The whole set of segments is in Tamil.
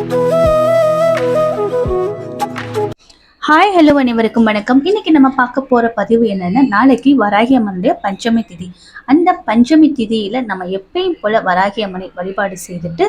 Ooh. ஹாய் ஹலோ அனைவருக்கும் வணக்கம். இன்னைக்கு நம்ம பார்க்க போற பதிவு என்னன்னா நாளைக்கு வராகி அம்மனுடைய பஞ்சமி திதி. அந்த பஞ்சமி திதியில நம்ம எப்பயும் போல வராகி அம்மனை வழிபாடு செய்துட்டு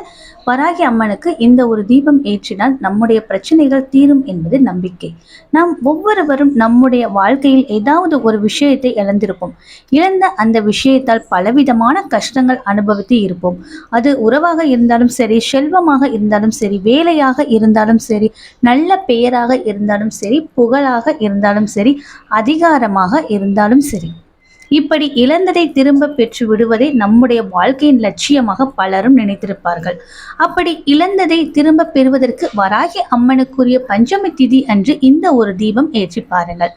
வராகி அம்மனுக்கு இந்த ஒரு தீபம் ஏற்றினால் நம்முடைய பிரச்சனைகள் தீரும் என்பது நம்பிக்கை. நாம் ஒவ்வொருவரும் நம்முடைய வாழ்க்கையில் ஏதாவது ஒரு விஷயத்தை இழந்திருப்போம். இழந்த அந்த விஷயத்தால் பலவிதமான கஷ்டங்கள் அனுபவித்து இருப்போம். அது உறவாக இருந்தாலும் சரி செல்வமாக இருந்தாலும் சரி வேலையாக இருந்தாலும் சரி நல்ல பெயராக இருந்தாலும் சரி சரி புகழாக இருந்தாலும் சரி அதிகாரமாக இருந்தாலும் சரி. இப்படி இழந்ததை திரும்ப பெற்று விடுவதை நம்முடைய வாழ்க்கையின் லட்சியமாக பலரும் நினைத்திருப்பார்கள். அப்படி இழந்ததை திரும்ப பெறுவதற்கு வராகி அம்மனுக்குரிய பஞ்சமி திதி அன்று இந்த ஒரு தீபம் ஏற்றி பாருங்கள்.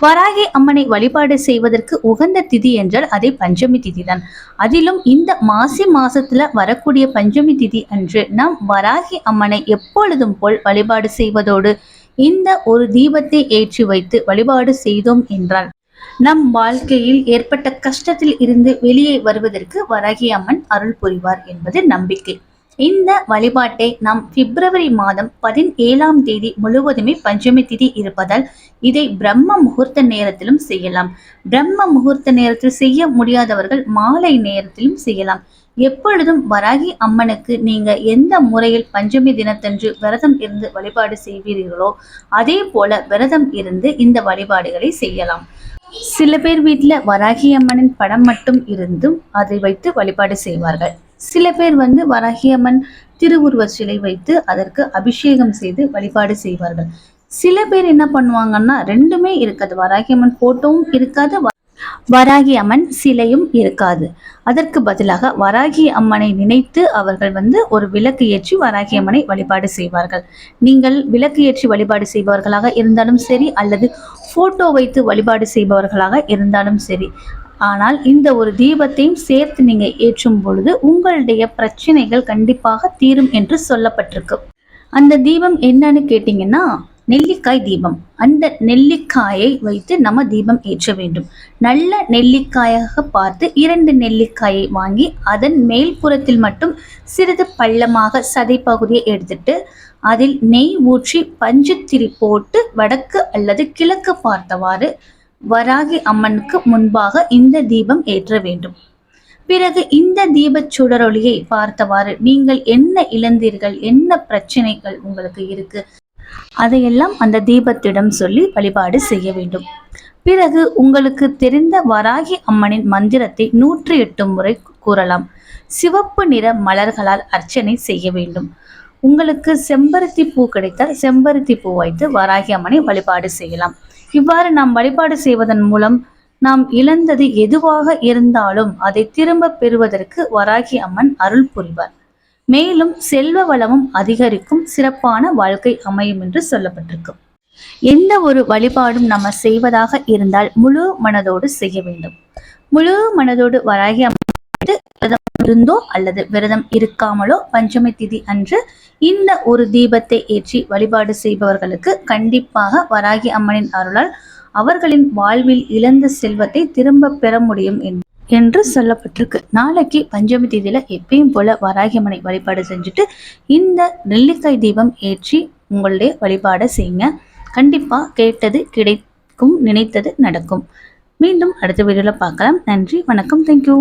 வராகி அம்மனை வழிபாடு செய்வதற்கு உகந்த திதி என்றால் அதை பஞ்சமி திதி தான் அதிலும் இந்த மாசி மாசத்துல வரக்கூடிய பஞ்சமி திதி அன்று நாம் வராகி அம்மனை எப்பொழுதும் போல் வழிபாடு செய்வதோடு இந்த ஒரு தீபத்தை ஏற்றி வைத்து வழிபாடு செய்தோம் என்றால் நம் வாழ்க்கையில் ஏற்பட்ட கஷ்டத்தில் இருந்து வெளியே வருவதற்கு வராகி அம்மன் அருள் புரிவார் என்பது நம்பிக்கை. இந்த வழிபாட்டை நாம் பிப்ரவரி மாதம் பதினேழாம் தேதி முழுவதுமே பஞ்சமி திதி இருப்பதால் இதை பிரம்ம முகூர்த்த நேரத்திலும் செய்யலாம். பிரம்ம முகூர்த்த நேரத்தில் செய்ய முடியாதவர்கள் மாலை நேரத்திலும் செய்யலாம். எப்பொழுதும் வராகி அம்மனுக்கு நீங்க எந்த முறையில் பஞ்சமி தினத்தன்று விரதம் இருந்து வழிபாடு செய்வீர்களோ அதே போல விரதம் இருந்து இந்த வழிபாடுகளை செய்யலாம். சில பேர் வீட்டில் வராகி அம்மனின் படம் மட்டும் இருந்தும் அதை வைத்து வழிபாடு செய்வார்கள். சில பேர் வந்து வராகி அம்மன் திருவுருவ சிலை வைத்து அதற்கு அபிஷேகம் செய்து வழிபாடு செய்வார்கள். சில பேர் என்ன பண்ணுவாங்கன்னா ரெண்டுமே இருக்காது. வராகி அம்மன் போட்டோவும் இருக்காது வராகி அம்மன் சிலையும் இருக்காது. அதற்கு பதிலாக வராகி அம்மனை நினைத்து அவர்கள் வந்து ஒரு விளக்கு ஏற்றி வராகி அம்மனை வழிபாடு செய்வார்கள். நீங்கள் விளக்கு ஏற்றி வழிபாடு செய்பவர்களாக இருந்தாலும் சரி அல்லது போட்டோ வைத்து வழிபாடு செய்பவர்களாக இருந்தாலும் சரி ஆனால் இந்த ஒரு தீபத்தையும் சேர்த்து நீங்கள் ஏற்றும் பொழுது உங்களுடைய பிரச்சனைகள் கண்டிப்பாக தீரும் என்று சொல்லப்பட்டிருக்கு. அந்த தீபம் என்னன்னு கேட்டிங்கன்னா நெல்லிக்காய் தீபம். அந்த நெல்லிக்காயை வைத்து நம்ம தீபம் ஏற்ற வேண்டும். நல்ல நெல்லிக்காயாக பார்த்து இரண்டு நெல்லிக்காயை வாங்கி அதன் மேல்புறத்தில் மட்டும் சிறிது பள்ளமாக சதை பகுதியை எடுத்துட்டு அதில் நெய் ஊற்றி பஞ்சுத்திரி போட்டு வடக்கு அல்லது கிழக்கு பார்த்தவாறு வராகி அம்மனுக்கு முன்பாக இந்த தீபம் ஏற்ற வேண்டும். பிறகு இந்த தீபச் சுடரொளியை பார்த்தவாறு நீங்கள் என்ன இழந்தீர்கள்? என்ன பிரச்சனைகள் உங்களுக்கு இருக்கு? அதையெல்லாம் அந்த தீபத்திடம் சொல்லி வழிபாடு செய்ய வேண்டும். பிறகு உங்களுக்கு தெரிந்த வராகி அம்மனின் மந்திரத்தை நூற்றி எட்டு முறை கூறலாம். சிவப்பு நிற மலர்களால் அர்ச்சனை செய்ய வேண்டும். உங்களுக்கு செம்பருத்தி பூ கிடைத்தால் செம்பருத்தி பூ வைத்து வராகி அம்மனை வழிபாடு செய்யலாம். இவ்வாறு நாம் வழிபாடு செய்வதன் மூலம் நாம் இழந்தது எதுவாக இருந்தாலும் அதை திரும்ப பெறுவதற்கு வராகி அம்மன் அருள் புரிவார். மேலும் செல்வ வளமும் அதிகரிக்கும் சிறப்பான வாழ்க்கை அமையும் என்று சொல்லப்பட்டிருக்கும் எந்த ஒரு வழிபாடும் நம்ம செய்வதாக இருந்தால் முழு மனதோடு செய்ய வேண்டும். முழு மனதோடு வராகி அம்மன் விரதம் இருந்தோ அல்லது விரதம் இருக்காமலோ பஞ்சமி திதி அன்று இந்த ஒரு தீபத்தை ஏற்றி வழிபாடு செய்பவர்களுக்கு கண்டிப்பாக வராகி அம்மனின் அருளால் அவர்களின் வாழ்வில் இழந்த செல்வத்தை திரும்ப பெற முடியும் என்று என்று சொல்லப்பட்டிருக்கு. நாளைக்கு பஞ்சமி தேதியில எப்பயும் போல வராகியம்மனை வழிபாடு செஞ்சுட்டு இந்த நெல்லிக்காய் தீபம் ஏற்றி உங்களுடைய வழிபாடை செய்யுங்க. கண்டிப்பா கேட்டது கிடைக்கும் நினைத்தது நடக்கும். மீண்டும் அடுத்த வீடியோவில் பார்க்கலாம். நன்றி வணக்கம் தேங்க்யூ